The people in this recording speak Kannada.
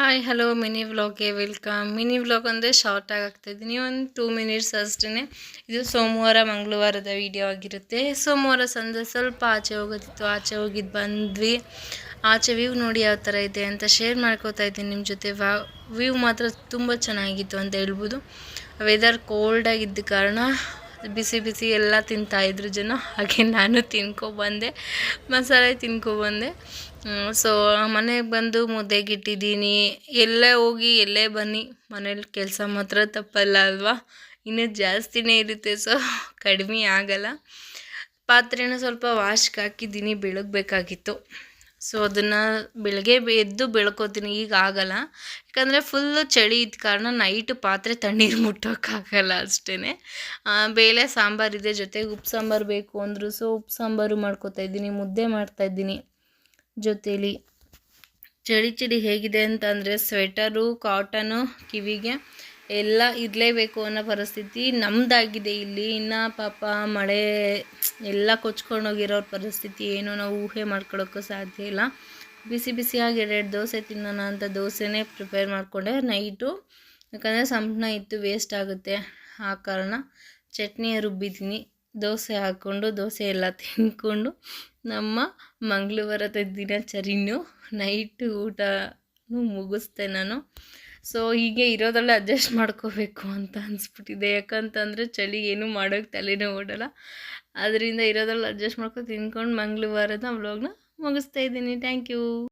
ಹಾಯ್ ಹಲೋ ಮಿನಿ ವ್ಲಾಗ್ಗೆ ವೆಲ್ಕಮ್ ಮಿನಿ ವ್ಲಾಗ್ ಅಂದರೆ ಶಾರ್ಟಾಗಿ ಆಗ್ತಾಯಿದ್ದೀನಿ ಒಂದು ಟೂ ಮಿನಿಟ್ಸ್ ಅಷ್ಟೇ ಇದು ಸೋಮವಾರ, ಮಂಗಳವಾರದ ವಿಡಿಯೋ ಆಗಿರುತ್ತೆ. ಸೋಮವಾರ ಸಂಜೆ ಸ್ವಲ್ಪ ಆಚೆ ಹೋಗೋದಿತ್ತು. ಆಚೆ ಹೋಗಿದ್ದು ಬಂದ್ವಿ. ಆಚೆ ವ್ಯೂ ನೋಡಿ ಯಾವ ಥರ ಇದೆ ಅಂತ ಶೇರ್ ಮಾಡ್ಕೋತಾ ಇದ್ದೀನಿ ನಿಮ್ಮ ಜೊತೆ. ವ್ಯೂ ಮಾತ್ರ ತುಂಬ ಚೆನ್ನಾಗಿತ್ತು ಅಂತ ಹೇಳ್ಬೋದು. ವೆದರ್ ಕೋಲ್ಡಾಗಿದ್ದ ಕಾರಣ ಬಿಸಿ ಬಿಸಿ ಎಲ್ಲ ತಿಂತಾಯಿದ್ರು ಜನ, ಹಾಗೆ ನಾನು ತಿನ್ಕೊಬಂದೆ, ಮಸಾಲೆ ತಿನ್ಕೊಬಂದೆ. ಸೊ ಮನೆಗೆ ಬಂದು ಮುದ್ದೆಗಿಟ್ಟಿದ್ದೀನಿ. ಎಲ್ಲೇ ಹೋಗಿ ಎಲ್ಲೇ ಬನ್ನಿ, ಮನೇಲಿ ಕೆಲಸ ಮಾತ್ರ ತಪ್ಪಲ್ಲ ಅಲ್ವಾ? ಇನ್ನೂ ಜಾಸ್ತಿನೇ ಇರುತ್ತೆ ಸೊ ಕಡಿಮೆ ಆಗಲ್ಲ. ಪಾತ್ರೆನ ಸ್ವಲ್ಪ ವಾಶ್ಗೆ ಹಾಕಿದ್ದೀನಿ, ಬೆಳಗ್ಬೇಕಾಗಿತ್ತು. ಸೊ ಅದನ್ನು ಬೆಳಗ್ಗೆ ಎದ್ದು ಬೆಳ್ಕೋತೀನಿ, ಈಗ ಆಗಲ್ಲ. ಯಾಕಂದರೆ ಫುಲ್ಲು ಚಳಿ ಇದ್ದ ಕಾರಣ ನೈಟ್ ಪಾತ್ರೆ ತಣ್ಣೀರು ಮುಟ್ಟೋಕ್ಕಾಗಲ್ಲ ಅಷ್ಟೇ ಬೇಳೆ ಸಾಂಬಾರಿದೆ ಜೊತೆಗೆ ಉಪ್ಪು ಸಾಂಬಾರು ಬೇಕು ಅಂದರು ಸೊ, ಉಪ್ಪು ಸಾಂಬಾರು ಮಾಡ್ಕೋತಾ ಇದ್ದೀನಿ, ಮುದ್ದೆ ಮಾಡ್ತಾಯಿದ್ದೀನಿ ಜೊತೇಲಿ. ಚಳಿ ಚಳಿ ಹೇಗಿದೆ ಅಂತಂದರೆ ಸ್ವೆಟರು ಕಾಟನು ಕಿವಿಗೆ. ಎಲ್ಲ ಇರಲೇಬೇಕು ಅನ್ನೋ ಪರಿಸ್ಥಿತಿ ನಮ್ಮದಾಗಿದೆ ಇಲ್ಲಿ. ಇನ್ನು ಪಾಪ ಮಳೆ ಎಲ್ಲ ಕೊಚ್ಕೊಂಡೋಗಿರೋರ ಪರಿಸ್ಥಿತಿ ಏನೋ ನಾವು ಊಹೆ ಮಾಡ್ಕೊಳ್ಳೋಕ್ಕೂ ಸಾಧ್ಯ ಇಲ್ಲ. ಬಿಸಿ ಬಿಸಿಯಾಗಿ ಎರಡೆರಡು ದೋಸೆ ತಿನ್ನೋಣ ಅಂತ ದೋಸೆನೇ ಪ್ರಿಪೇರ್ ಮಾಡಿಕೊಂಡೆ ನೈಟು ಯಾಕಂದರೆ ಸಂಪಣ ಇತ್ತು ವೇಸ್ಟ್ ಆಗುತ್ತೆ ಆ ಕಾರಣ. ಚಟ್ನಿ ರುಬ್ಬಿದ್ದೀನಿ. ದೋಸೆ ಹಾಕ್ಕೊಂಡು, ದೋಸೆ ಎಲ್ಲ ತಿಂದ್ಕೊಂಡು ನಮ್ಮ ಮಂಗಳವಾರದ ದಿನಚರಿನೂ ನೈಟ್ ಊಟನೂ ಮುಗಿಸ್ದೆ ನಾನು. ಸೊ ಹೀಗೆ ಇರೋದ್ರಲ್ಲಿ ಅಡ್ಜಸ್ಟ್ ಮಾಡ್ಕೋಬೇಕು ಅಂತ ಅನಿಸ್ಬಿಟ್ಟಿದೆ. ಯಾಕಂತಂದರೆ ಚಳಿ ಏನೂ ಮಾಡೋಕ್ಕೆ ತಲೆನೇ ಓಡಲ್ಲ. ಅದರಿಂದ ಇರೋದ್ರಲ್ಲಿ ಅಡ್ಜಸ್ಟ್ ಮಾಡ್ಕೊಂಡು ತಿನ್ಕೊಂಡು ಮಂಗಳವಾರದ ವ್ಲಾಗ್ನ ಮುಗಿಸ್ತಾ ಇದ್ದೀನಿ. Thank you